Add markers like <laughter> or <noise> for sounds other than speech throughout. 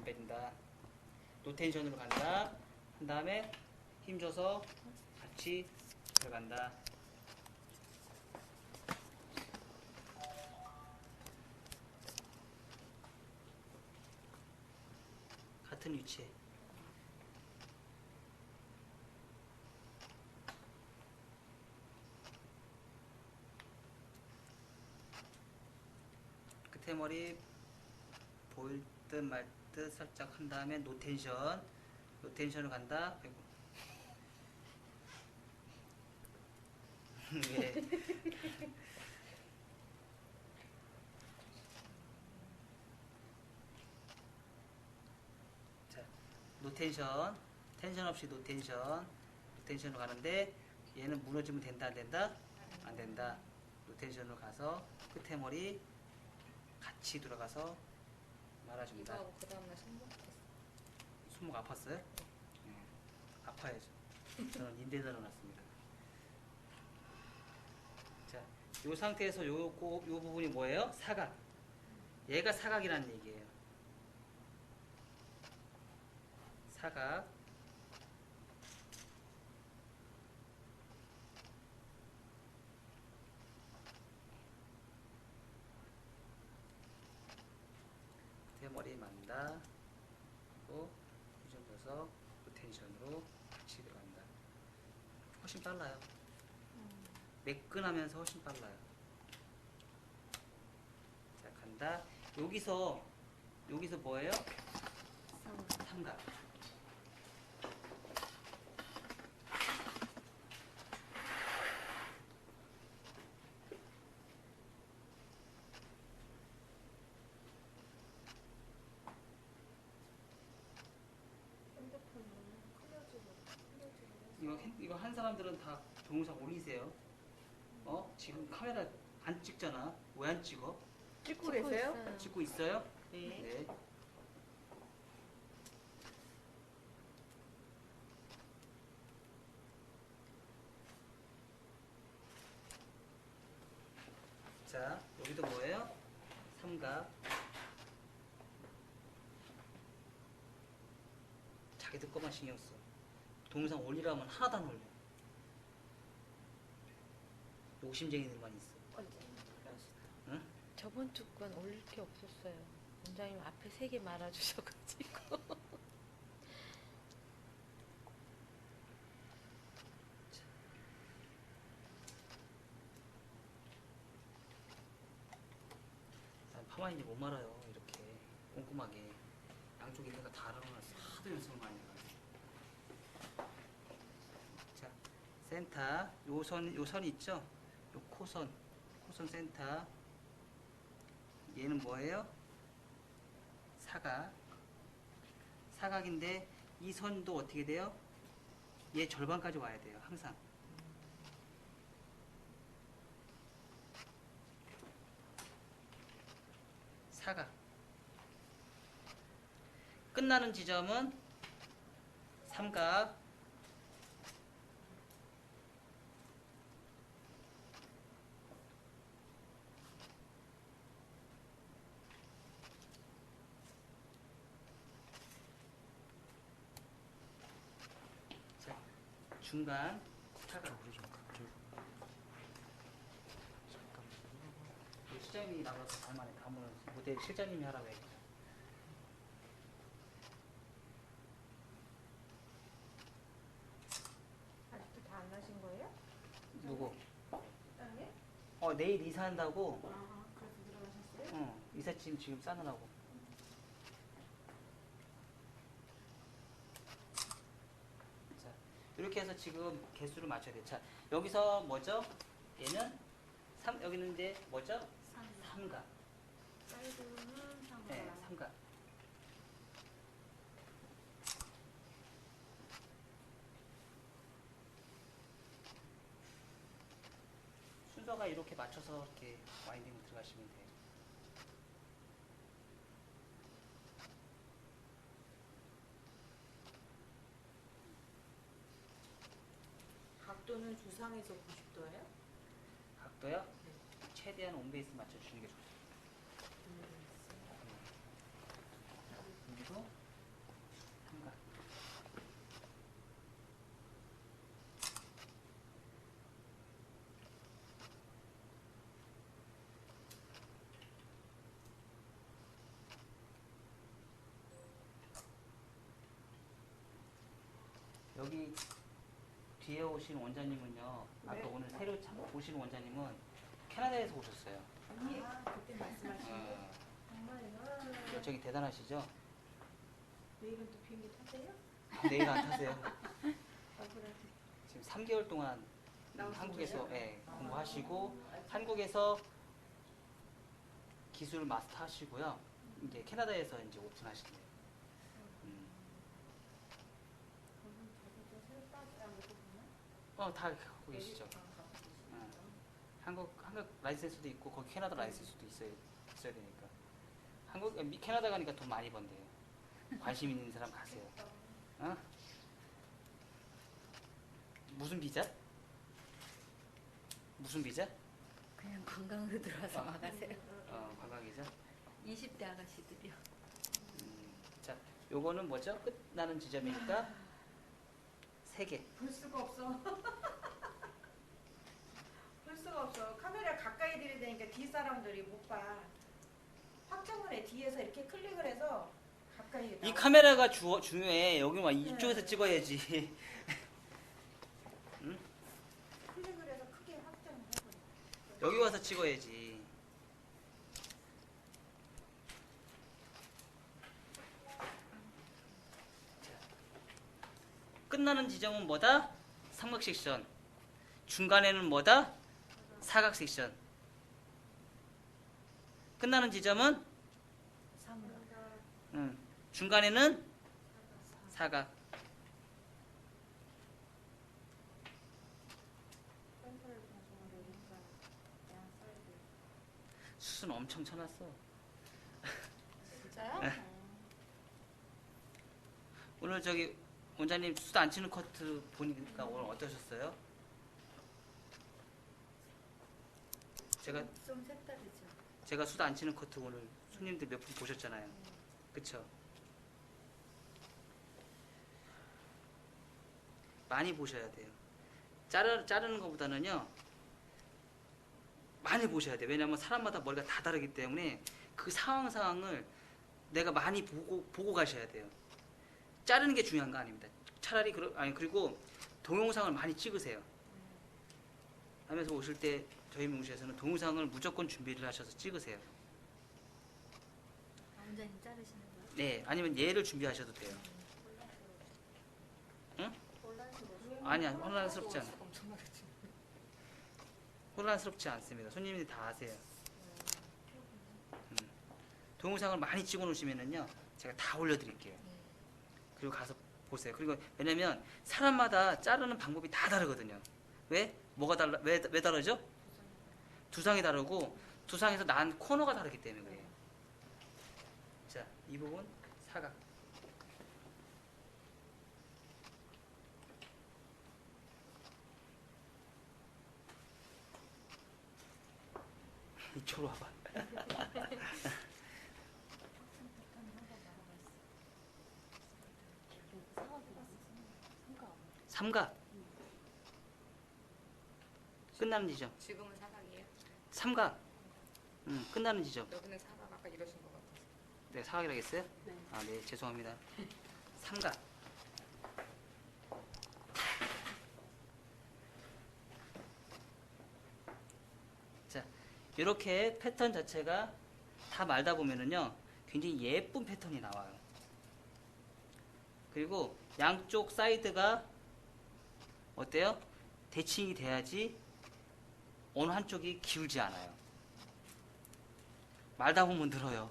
안 뺀다. 노텐션으로 간다. 한 다음에 힘줘서 같이 들어간다. 같은 위치에. 끝에 머리 보일 듯 말 듯 살짝 한 다음에 노텐션. 노텐션을 간다. <laughs> 예. 자 노텐션. 텐션 없이 노텐션. 노텐션으로 가는데 얘는 무너지면 된다 안 된다? 안 된다. 노텐션으로 가서 끝에 머리 같이 들어가서 말아줍니다. 이거하고 그 다음날 손목했어. 손목 아팠어요? 네. 아파야죠. 저는 인대에 넣어놨습니다. 자, 이 상태에서 요, 요, 요 부분이 뭐예요? 사각. 얘가 사각이라는 얘기예요. 사각. 만다. 그리고 유전 줘서 로텐션으로 같이 들어간다. 훨씬 빨라요. 매끈하면서 훨씬 빨라요. 자, 간다. 여기서 여기서 뭐예요? 삼각. 핸드폰 클려지고 클려지고 이거 한 사람들은 다 동영상 올리세요. 어? 지금 카메라 안 찍잖아. 왜 안 찍어? 찍고 계세요? 찍고 있어요? 네. 네. 자, 여기도 뭐예요? 삼각. 자기들 것만 신경 써. 동영상 올리라면 하나도 안 올려. 욕심쟁이들만 있어. 응? 저번 주건 올릴 게 없었어요. 원장님 앞에 세 개 말아주셔가지고. <laughs> 난 파마인지 못 말아요 이렇게 꼼꼼하게 양쪽 있는 거다 알아놨어 하도 연습을 많이 해가지고 자 센터 요선 요선 있죠? 요 코선 코선 센터. 얘는 뭐예요? 사각. 사각인데 이 선도 어떻게 돼요? 얘 절반까지 와야 돼요 항상. 사각. 끝나는 지점은 삼각. 자, 중간 사각. 실장님이 나가서 발만에 담으면 무대 실장님이 하라고 해. 아직도 다안 나신 거예요? 누구? 어 내일 이사한다고. 아, 그래서 들어가셨어요? 어 이삿짐 지금 싸느라고. 자 이렇게 해서 지금 개수를 맞춰야 돼. 자 여기서 뭐죠? 얘는 삼 여기는 이제 뭐죠? 삼각. 네, 삼각. 순서가 이렇게 맞춰서 이렇게 와인딩 들어가시면 돼요. 저는 주상에서 90도예요. 각도요? 네. 최대한 온베이스 맞춰주는 게 좋습니다. 그리고 삼각. 여기 뒤에 오신 원장님은요. 아까 네. 오늘 새로 참 오신 원장님은 캐나다에서 오셨어요. 언니 그때 말씀하신 거 어, 정말요? 대단하시죠? 내일은 또 비행기 타세요? 내일 안 타세요. <laughs> 지금 3개월 동안 나오신 한국에서 거예요? 예, 공부하시고 한국에서 기술 마스터 하시고요. 이제 캐나다에서 이제 오픈하신대요. 음. 거기 저기도 새로 따지라고 그러나? 어, 다 갖고 계시죠. 어. 한국 한국 라이센스도 있고 거기 캐나다 라이센스도 있어야 있어야 되니까. 한국 미- 캐나다 가니까 돈 많이 번대요. 관심 있는 사람 가세요. 어? 무슨 비자? 무슨 비자? 그냥 관광으로 들어와서 나가세요. 어, 관광 비자. 20대 아가씨들이요. 음, 자, 요거는 뭐죠? 끝나는 지점이니까 세 개. 볼 수가 없어. <laughs> 볼 수가 없어. 카메라 가까이 들여야 되니까 뒤 사람들이 못 봐. 확정을 해. 뒤에서 이렇게 클릭을 해서 가까이 이 나와. 카메라가 주, 중요해. 여기 막 이쪽에서 네. 찍어야지. <laughs> 클릭을 해서 크게 확정을 해버려. 여기 와서 찍어야지. 자, 끝나는 지점은 뭐다? 삼각 섹션. 중간에는 뭐다? 사각 섹션. 끝나는 지점은 음, 중간에는 사각. 수순 엄청 쳐놨어. 진짜요? 네. 오늘 저기 원장님 수도 안 치는 커트 보니까 오늘 어떠셨어요? 제가 좀 색다르죠. 제가 수도 안 치는 커트 오늘 손님들 몇 분 보셨잖아요. 그쵸? 많이 보셔야 돼요. 자르, 자르는 것보다는요, 많이 보셔야 돼요. 왜냐면 사람마다 머리가 다 다르기 때문에 그 상황 상황을 내가 많이 보고, 보고 가셔야 돼요. 자르는 게 중요한 거 아닙니다. 차라리, 그러, 아니, 그리고 동영상을 많이 찍으세요. 하면서 오실 때 저희 명시에서는 동영상을 무조건 준비를 하셔서 찍으세요. 아, 원장님 자르시는 거요? 네, 아니면 얘를 준비하셔도 돼요. 아니야, 혼란스럽지 않아. 혼란스럽지 않습니다. 손님들이 다 아세요. 음. 동영상을 많이 찍어 놓으시면은요, 제가 다 올려드릴게요. 그리고 가서 보세요. 그리고 왜냐면 사람마다 자르는 방법이 다 다르거든요. 왜? 뭐가 달라? 왜, 왜 다르죠? 두상이 다르고 두상에서 난 코너가 다르기 때문에 그래요. 자, 이 부분 사각. 이쪽으로 와봐. 삼각. 끝나는 지점. 지금은 사각이에요? 삼각. 음, 끝나는 지점. 여기는 사각 아까 이러신 것 같아서. 네, 사각이라고 했어요? 네. 아, 네, 죄송합니다. 삼각. 자, 이렇게 패턴 자체가 다 말다 보면은요, 굉장히 예쁜 패턴이 나와요. 그리고 양쪽 사이드가 어때요? 대칭이 돼야지 어느 한쪽이 기울지 않아요. 말다 보면 늘어요.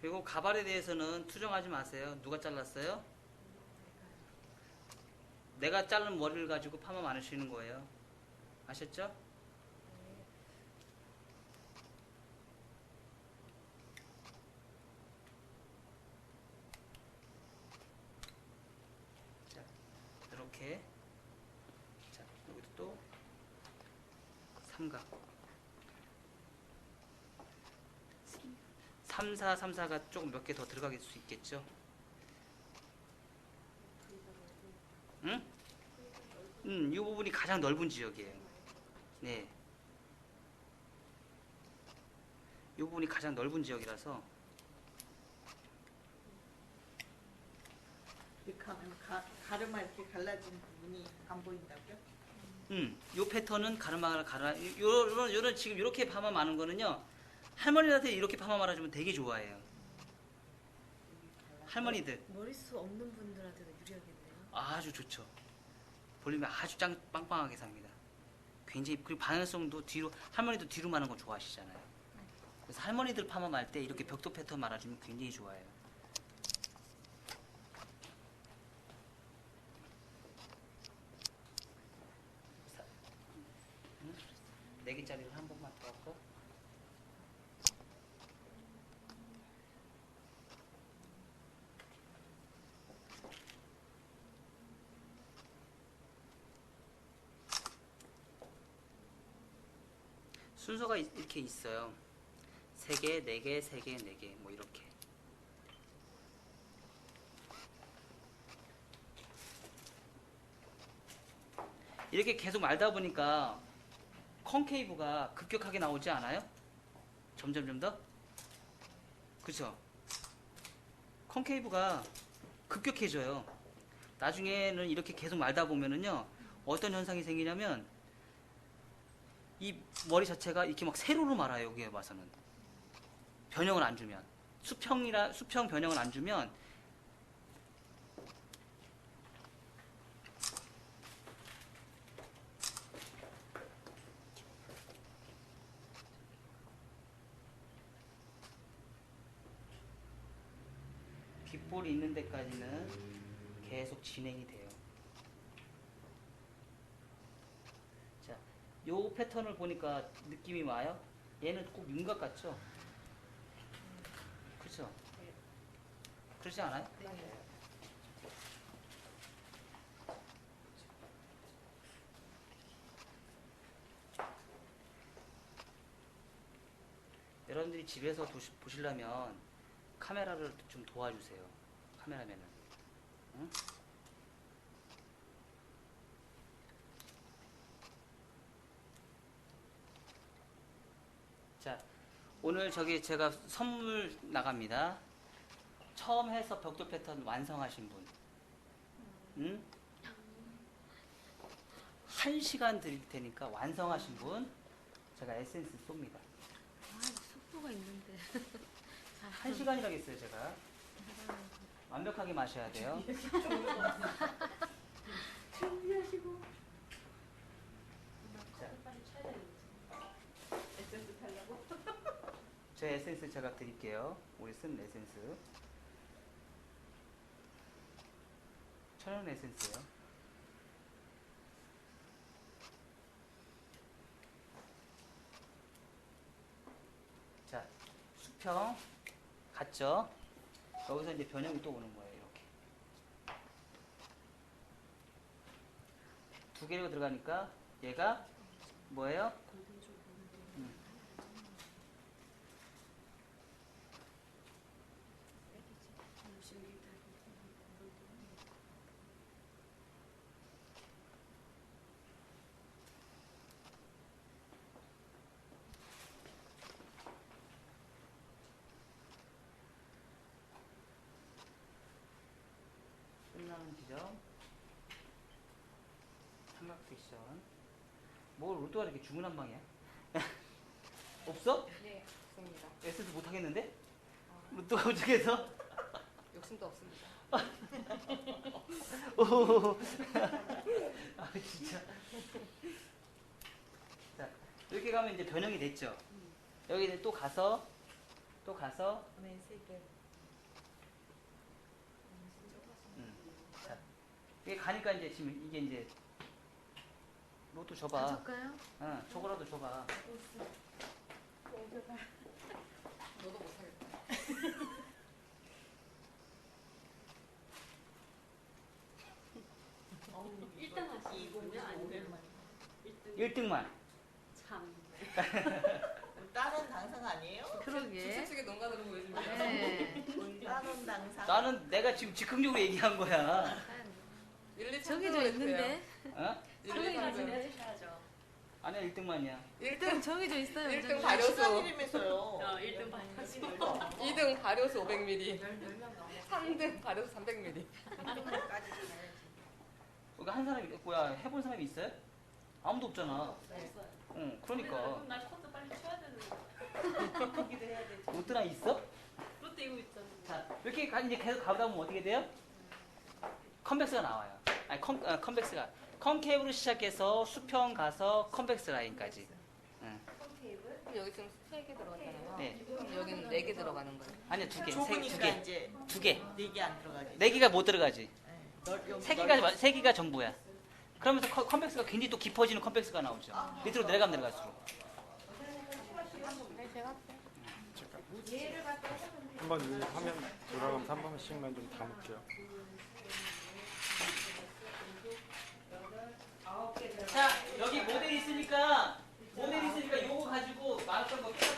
그리고 가발에 대해서는 투정하지 마세요. 누가 잘랐어요? 내가 자른 머리를 가지고 파마 많으시는 거예요. 아셨죠? 자, 이렇게. 자, 여기도 또 삼각. 3, 4, 3, 4가 조금 몇 개 더 들어갈 수 있겠죠. 응? 음, 이 부분이 가장 넓은 지역이에요. 네. 이 부분이 가장 넓은 지역이라서 이렇게 하면 가, 가르마 이렇게 갈라진 부분이 안 보인다고요? 음, 요 패턴은 가르마를 요- 요런 요런 지금 이렇게 파마 마는 거는요. 할머니한테 이렇게 파마 말아주면 되게 좋아해요. 할머니들 머릿수 없는 분들한테도 유리하겠네요. 아주 좋죠. 볼륨이 아주 짱 빵빵하게 삽니다. 굉장히 그리고 방향성도 뒤로 할머니도 뒤로 마는 거 좋아하시잖아요. 그래서 할머니들 파마 말 때 이렇게 벽도 패턴 말아주면 굉장히 좋아해요. 사- 응? 네 개짜리를 한 번만 더 할까? 순서가 이- 이렇게 있어요. 세 개, 네 개, 세 개, 네 개, 뭐 이렇게. 이렇게 계속 말다 보니까 컨케이브가 급격하게 나오지 않아요? 점점 좀 더? 그쵸? 컨케이브가 급격해져요. 나중에는 이렇게 계속 말다 보면은요, 어떤 현상이 생기냐면, 이 머리 자체가 이렇게 막 세로로 말아요 여기에 와서는 변형을 안 주면 수평이라 수평 변형을 안 주면 귓볼이 있는 데까지는 계속 진행이 돼요. 자, 요 패턴을 보니까 느낌이 와요? 얘는 꼭 윤곽 같죠? 그렇죠? 그렇지 않아요? 네. 여러분들이 집에서 도시- 보시려면 카메라를 좀 도와주세요. 카메라맨은. 응? 자, 오늘 저기 제가 선물 나갑니다. 처음 해서 벽돌 패턴 완성하신 분. 응? 한 시간 드릴 테니까 완성하신 분 제가 에센스 쏩니다. 아, 속도가 있는데. <laughs> 한 시간이라겠어요 제가 완벽하게 마셔야 돼요 준비하시고 자, 에센스 달라고? 제 에센스 제가 드릴게요. 우리 쓴 에센스. 천연 에센스요. 자 수평 갔죠? 여기서 이제 변형이 또 오는 거예요 이렇게. 두 개가 들어가니까 얘가 뭐예요? 지점 삼각 섹션 뭘 로또가 이렇게 중구난방이야? <laughs> 없어? 네, 없습니다. 에센스 못 하겠는데? 로또가 어떻게해서 <laughs> 욕심도 없습니다. <laughs> 오. 아 진짜. 자 이렇게 가면 이제 변형이 됐죠. 여기 이제 또 가서 또 가서 네, 세 개. 음. 자 이게 가니까 이제 지금 이게 이제 로또 줘봐. 가져올까요? 응, 저거라도 줘봐. 너도 못 하겠다. <laughs> 일단 하시 이거냐 아니면 1등만. 참. <laughs> 따는 당상 아니에요? 그러게. 주책식의 농간으로 보여집니다. 네. <laughs> 따는 당상. 나는 내가 지금 즉흥적으로 얘기한 거야. 1, 2, 3 저기도 있는데. 어? 1, 2, 저기도 3 있는데. 아니야 1등만이야. 1등, 정해져 있어요. 1등 원장님. 발효수. 시간이라면서요. 1등 발효수. <laughs> 2등 발효수 500ml. 3등 발효수 300ml. 까지 가야지. 여기 한 사람이 뭐야 해본 사람이 있어요? 아무도 없잖아. 응, 그러니까. 나 코드 빨리 쳐야 되는데. <laughs> 기도 해야 되지. 로트나 있어? 롯데 이거 있잖아. 자, 이렇게 가- 이제 계속 가다 보면 어떻게 돼요? 컨벡스가 나와요. 아니, 컨, 아, 컨벡스가. 컨케이브로 시작해서 수평 가서 컨벡스 라인까지. 응. 그럼 여기 지금 3개 들어갔잖아요. 네. 그럼 여기는 4개 들어가는 거예요. 아니야, 두 개. 세, 두 좁으니까 개. 이제 두 개. 네개 안 들어가지. 네 개가 못 들어가지. 네. 널- 여기 세 널- 개가, 세 개가 전부야. 그러면서 컨- 컨벡스가 굉장히 또 깊어지는 컨벡스가 나오죠. 밑으로 내려가면 내려갈수록. 네, 제가 해보면 한번 이 화면 돌아가면서 한 번씩만 좀 담을게요. 있으니까 오늘 있으니까 요거 가지고 말았던 거 깨닫